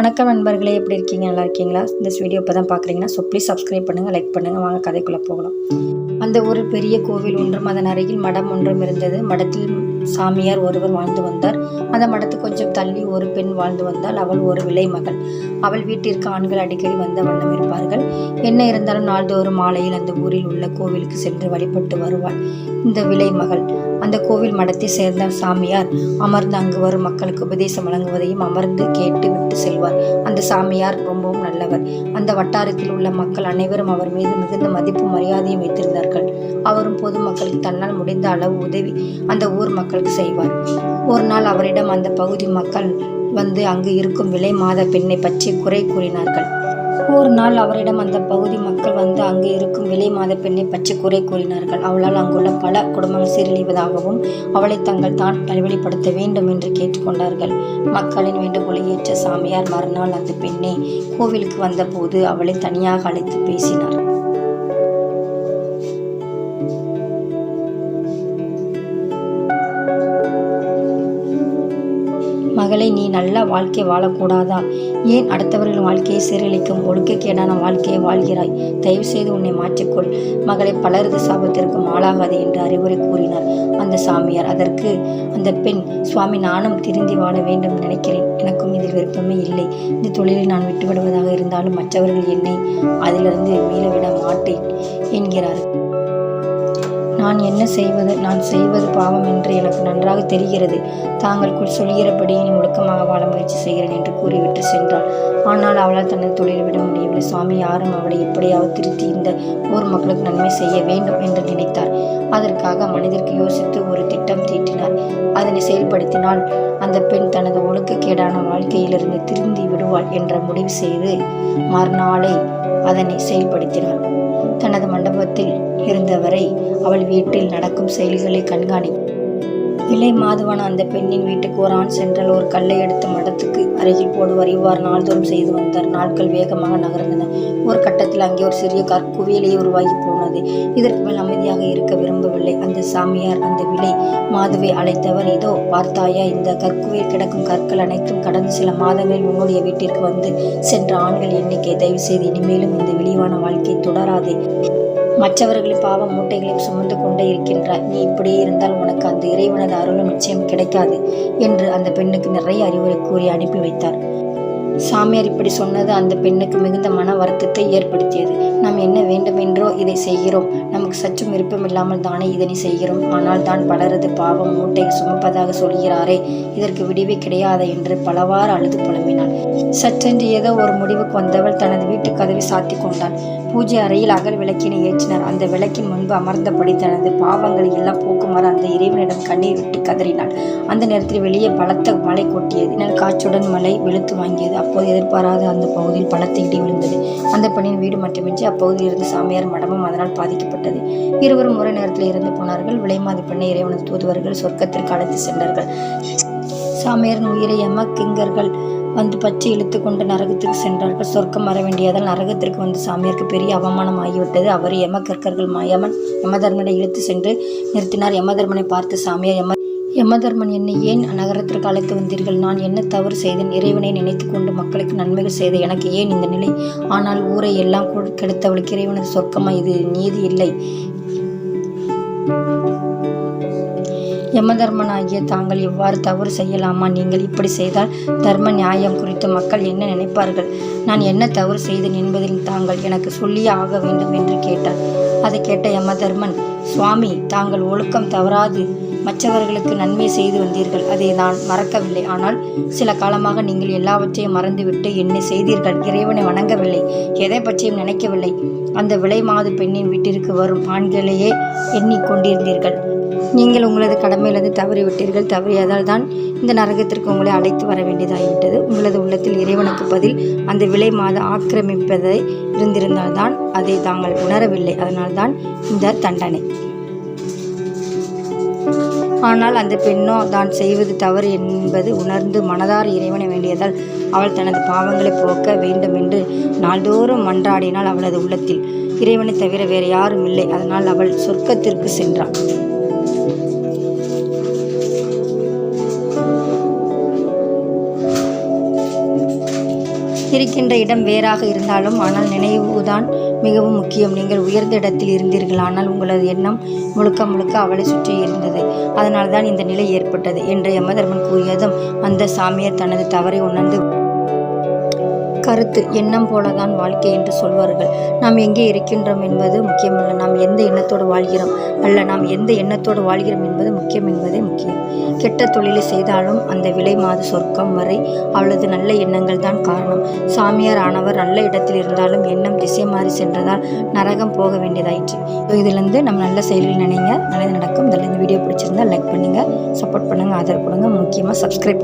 வணக்கம் நண்பர்களே எப்படி இருக்கீங்க? நல்லா இருக்கீங்களா? இந்த வீடியோ இப்போ தான் பார்க்குறீங்கன்னா ஸோ ப்ளீஸ் சப்ஸ்கிரைப் பண்ணுங்கள் லைக் பண்ணுங்கள் வாங்க கதைக்குள்ளே போகலாம். அந்த ஒரு பெரிய கோவில் ஒன்றும் அதன் அருகில் மடம் ஒன்றும் இருந்தது. மடத்தில் சாமியார் ஒருவர் வாழ்ந்து வந்தார். அந்த மடத்து கொஞ்சம் தள்ளி ஒரு பெண் வாழ்ந்து வந்தால் அவள் ஒரு விலை மகள். அவள் வீட்டிற்கு ஆண்கள் அடிக்கடி வந்த வண்ணம் இருப்பார்கள். என்ன இருந்தாலும் நாள்தோறும் மாலையில் அந்த ஊரில் உள்ள கோவிலுக்கு சென்று வழிபட்டு வருவாள். இந்த விலை மகள். அந்த கோவில் மடத்தை சேர்ந்த சாமியார் அமர்ந்து அங்கு வரும் மக்களுக்கு உபதேசம் வழங்குவதையும் அமர்ந்து கேட்டு விட்டு செல்வார். அந்த சாமியார் ரொம்பவும் நல்லவர். அந்த வட்டாரத்தில் உள்ள மக்கள் அனைவரும் அவர் மீது மிகுந்த மதிப்பு மரியாதையும் வைத்திருந்தார்கள். அவரும் பொதுமக்களுக்கு தன்னால் முடிந்த அளவு உதவி அந்த ஊர் மக்களுக்கு செய்வார். ஒரு நாள் அவரிடம் அந்த பகுதி மக்கள் வந்து அங்கு இருக்கும் விலை மாத பெண்ணை பற்றி குறை கூறினார்கள். ஒரு நாள் அவரிடம் அந்த பகுதி மக்கள் வந்து அங்கு இருக்கும் விலை மாத பெண்ணை பற்றி குறை கூறினார்கள். அவளால் அங்குள்ள பல குடும்பங்கள் சீரழிவதாகவும் அவளை தங்கள் தான் நல்வழிப்படுத்த வேண்டும் என்று கேட்டுக்கொண்டார்கள். மக்களின் வேண்டுகோளை ஏற்ற சாமியார் மறுநாள் அந்த பெண்ணை கோவிலுக்கு வந்தபோது அவளை தனியாக அழைத்து பேசினார். நல்ல வாழ்க்கை வாழக்கூடாதா? ஏன் அடுத்தவர்களின் வாழ்க்கையை சீரழிக்கும் ஒழுக்கக்கேடான வாழ்க்கையை வாழ்கிறாய்? தயவு செய்து உன்னை மாற்றிக்கொள். மகளை பலரது சாபத்திற்கும் ஆளாகாது என்று அறிவுரை கூறினார். அந்த சாமியார் அதற்கு அந்த பெண் சுவாமி நானும் திருந்தி வாழ வேண்டும் நினைக்கிறேன். எனக்கும் இதில் விருப்பமே இல்லை. இந்த தொழிலை நான் விட்டுவிடுவதாக இருந்தாலும் மற்றவர்கள் என்னை அதிலிருந்து மீளவிட மாட்டேன் என்கிறார். நான் என்ன செய்வது? நான் செய்வது பாவம் என்று எனக்கு நன்றாக தெரிகிறது. தாங்களுக்குள் சொல்கிறபடி நீ முழுக்கமாக வாழ முயற்சி செய்கிறேன் என்று கூறிவிட்டு சென்றாள். ஆனால் அவளால் தனது தொழிலை விட முடியவில்லை. சுவாமி யாரும் அவளை எப்படியாவது திருத்தி இந்த ஊர் மக்களுக்கு நன்மை செய்ய வேண்டும் என்று நினைத்தார். அதற்காக மனிதருக்கு யோசித்து ஒரு திட்டம் தீட்டினார். அதனை செயல்படுத்தினால் அந்த பெண் தனது ஒழுக்கக்கேடான வாழ்க்கையிலிருந்து திருந்தி விடுவாள் என்ற முடிவு செய்து மறுநாளை அதனை செயல்படுத்தினார் தனது மண்டபத்தில் இருந்தவரை அவள் வீட்டில் நடக்கும் செயல்களை கண்காணி. இலை மாதுவான அந்த பெண்ணின் வீட்டுக்கு ஒரு ஆண் சென்றால் ஒரு கல்லை எடுத்து மடத்துக்கு அருகில் போடுவார். இவ்வாறு நாள்தோறும் செய்து வந்தார். நாட்கள் வேகமாக நகர்ந்தன. ஒரு கட்டத்தில் அங்கே ஒரு சிறிய கற்குவியலே உருவாகி போனது. இதற்கு மேல் அமைதியாக இருக்க விரும்பவில்லை. அந்த சாமியார் அந்த விலை மாதுவை அழைத்தவர் இதோ பார்த்தாயா இந்த கற்குவியில் கிடக்கும் கற்கள் அனைத்தும் கடந்த சில மாதங்களில் உன்னுடைய வீட்டிற்கு வந்து சென்ற ஆண்கள் எண்ணிக்கை. தயவு செய்து இனிமேலும் இந்த விழிவான வாழ்க்கை தொடராதே. மற்றவர்களின் பாவ மூட்டைகளையும் சுமந்து கொண்டே இருக்கின்றாய். நீ இப்படியே இருந்தால் உனக்கு அந்த இறைவனது அருளும் நிச்சயம் கிடைக்காது என்று அந்த பெண்ணுக்கு நிறைய அறிவுரை கூறி அனுப்பி வைத்தார். சாமியார் இப்படி சொன்னது அந்த பெண்ணுக்கு மிகுந்த மன வருத்தத்தை ஏற்படுத்தியது. நாம் என்ன வேண்டுமென்றோ இதை செய்கிறோம். நமக்கு சற்றும் விருப்பமில்லாமல் தானே இதனை செய்கிறோம். ஆனால் தான் பலரது பாவம் மூட்டை சுமப்பதாக சொல்கிறாரே. இதற்கு விடிவே கிடையாது என்று பலவாறு அழுது புலம்பினாள். சற்றென்று ஏதோ ஒரு முடிவுக்கு வந்தவள் தனது வீட்டு கதவை சாத்தி கொண்டாள். பூஜை அறையில் அகல் விளக்கினை ஏற்றினார். அந்த விளக்கின் முன்பு அமர்ந்தபடி தனது பாவங்களை எல்லாம் போக்குமாறு அந்த இறைவனிடம் கண்ணீர் விட்டு கதறினாள். அந்த நேரத்தில் வெளியே பலத்த மழை கொட்டியது. நல் காற்றுடன் மழை வெளுத்து வாங்கியது. அப்போது எதிர்பாராத அந்த பகுதியில் பலத்த இடி விழுந்தது. அந்த பெண்ணின் வீடு மட்டுமின்றி அப்பகுதியில் இருந்து சாமியார் மடமும் அதனால் பாதிக்கப்பட்டது. இருவரும் ஒரே நேரத்தில் இறந்து போனார்கள். விலைமாதி பெண்ணை இறைவனது தூதுவர்கள் சொர்க்கத்திற்கு அழைத்து சென்றார்கள். சாமியாரின் உயிரை எம கிங்கர்கள் வந்து பச்சை இழுத்து கொண்டு நரகத்திற்கு சென்றார்கள். சொர்க்கம் வர வேண்டியதால் நரகத்திற்கு வந்து சாமியாருக்கு பெரிய அவமானம் ஆகிவிட்டது. அவர் யம கற்கர்கள் யமன் யமதர்மனை இழுத்து சென்று நிறுத்தினார். யமதர்மனை பார்த்து சாமியார் யம யமதர்மன் என்னை ஏன் நகரத்திற்கு அழைத்து வந்தீர்கள்? நான் என்ன தவறு செய்தேன்? இறைவனை நினைத்து கொண்டு மக்களுக்கு நன்மைகள் செய்த எனக்கு ஏன் இந்த நிலை? ஆனால் ஊரை எல்லாம் கெடுத்தவளுக்கு இறைவனது சொர்க்கமா இது? நீதி இல்லை. யமதர்மனாகிய தாங்கள் இவ்வாறு தவறு செய்யலாமா? நீங்கள் இப்படி செய்தால் தர்ம நியாயம் குறித்து மக்கள் என்ன நினைப்பார்கள்? நான் என்ன தவறு செய்தேன் என்பதில் தாங்கள் எனக்கு சொல்லியே ஆக வேண்டும் என்று கேட்டார். அதை கேட்ட யமதர்மன் சுவாமி தாங்கள் ஒழுக்கம் தவறாது. மற்றவர்களுக்கு நன்மை செய்து வந்தீர்கள். அதை நான் மறக்கவில்லை. ஆனால் சில காலமாக நீங்கள் எல்லாவற்றையும் மறந்துவிட்டு என்னை செய்தீர்கள். இறைவனை வணங்கவில்லை. எதை பற்றியும் நினைக்கவில்லை. அந்த விலை மாது பெண்ணின் வீட்டிற்கு வரும் ஆண்களையே எண்ணிக்கொண்டிருந்தீர்கள் நீங்கள் உங்களது கடமையிலிருந்து தவறிவிட்டீர்கள் தவறியதால் தான் இந்த நரகத்திற்கு உங்களை அழைத்து வர வேண்டியதாகிவிட்டது. உங்களது உள்ளத்தில் இறைவனுக்கு பதில் அந்த விலை மாத ஆக்கிரமிப்பதை இருந்திருந்தால்தான் அதை தாங்கள் உணரவில்லை. அதனால்தான் இந்த தண்டனை. ஆனால் அந்த பெண்ணோ தான் செய்வது தவறு என்பது உணர்ந்து மனதார் இறைவனை வேண்டியதால் அவள் தனது பாவங்களை போக்க வேண்டும் என்று நாள்தோறும் மன்றாடினால் அவளது உள்ளத்தில். இறைவனை தவிர வேறு யாரும் இல்லை. அதனால் அவள் சொர்க்கத்திற்கு சென்றாள். இருக்கின்ற இடம் வேறாக இருந்தாலும் ஆனால் நினைவுதான் மிகவும் முக்கியம். நீங்கள் உயர்ந்த இடத்தில் இருந்தீர்கள் ஆனால் உங்களது எண்ணம் முழுக்க முழுக்க அவளை சுற்றி இருந்தது. அதனால்தான் இந்த நிலை ஏற்பட்டது என்று யமதர்மன் கூறியதும் அந்த சாமியார் தனது தவறை உணர்ந்து கருத்து எண்ணம் போலதான் வாழ்க்கை என்று சொல்வார்கள். நாம் எங்கே இருக்கின்றோம் என்பது முக்கியமல்ல. நாம் எந்த எண்ணத்தோடு வாழ்கிறோம் அல்ல நாம் எந்த எண்ணத்தோடு வாழ்கிறோம் என்பது முக்கியம் என்பதே முக்கியம். கெட்ட தொழிலை செய்தாலும் அந்த விலை மாது சொர்க்கம் வரை அவளது நல்ல எண்ணங்கள் தான் காரணம். சாமியார் ஆனவர் நல்ல இடத்தில் இருந்தாலும் எண்ணம் திசை மாறி சென்றதால் நரகம் போக வேண்டியதாயிற்று. ஸோ இதிலிருந்து நம்ம நல்ல செயல்கள் நினைங்க. நல்லது நடக்கும். இதில் இந்த வீடியோ பிடிச்சிருந்தா லைக் பண்ணுங்கள் சப்போர்ட் பண்ணுங்கள் ஆதரவு கொடுங்க. முக்கியமாக சப்ஸ்கிரைப்